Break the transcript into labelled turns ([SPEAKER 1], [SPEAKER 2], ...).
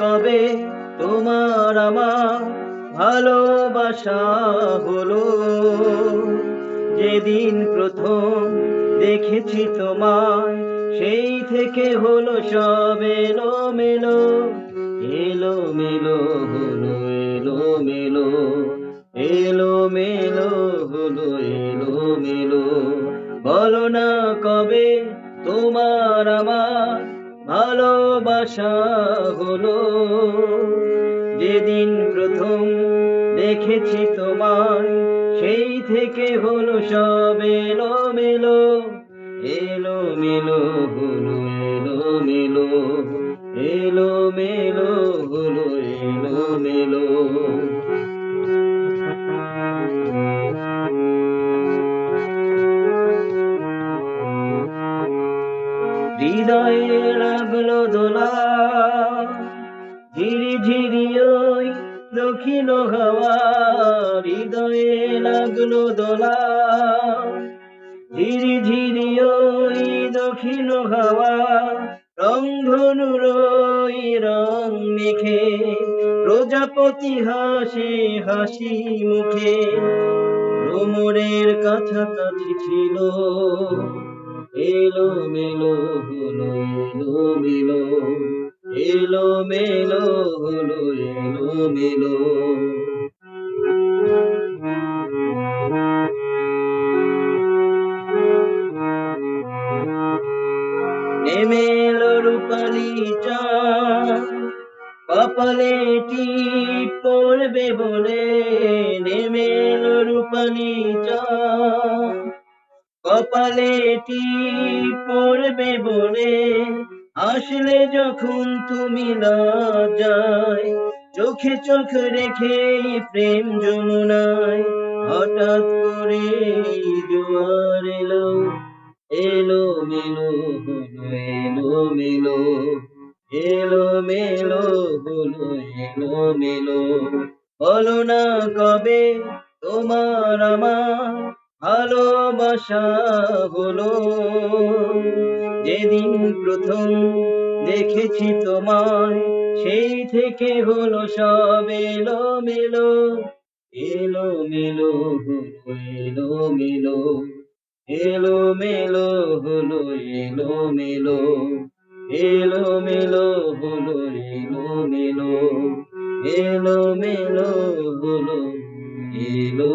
[SPEAKER 1] কবে তোমার আমার ভালোবাসা হলো? যেদিন প্রথম দেখেছি তোমায়, সেই থেকে হলো সব এলো মেলো এলো মেলো হলো এলো মেলো এলো মেলো হলো এলো মেলো বলো না কবে তোমার আমার ভালোবাসা হলো যেদিন প্রথম দেখেছি তোমার সেই থেকে হলো সব এলো মেলো এলো মেলো হলো এলো মেলো এলো মেলো হৃদয়ে লাগল দোলা ঝিরি ঝিরি ওই দক্ষিণ হাওয়া, হৃদয়ে লাগল দোলা ঝিরি ঝিরি ওই দক্ষিণ হাওয়া রং ধনুর রং মেখে, প্রজাপতি হাসে হাসি মুখে। ভ্রমরের কাছাকাছি ছিল এলো মেলো হলো, এলো মেলো এলো মেলো হলো, এলো মেলো। নেমে এলো পড়বে বলে নেমে এলো রূপালি চাঁদ কপালে টিপ পড়বে বলে। আসলে যখন তুমি লজ্জায়, চোখে চোখ রেখে প্রেম যমুনায়, হঠাৎ করে জোয়ার এলো এলো মেলো, হলো এলো মেলো এলো মেলো, হলো এলো মেলো। বলো না কবে তোমার আমার ভালোবাসা হলো যেদিন প্রথম দেখেছি তোমায়, সেই থেকে হলো সব এলো মেলো এলো মেলো এলো মেলো এলো মেলো হলো এলো মেলো এলো মেলো হলো এলো মেলো এলো মেলো হলো, এলো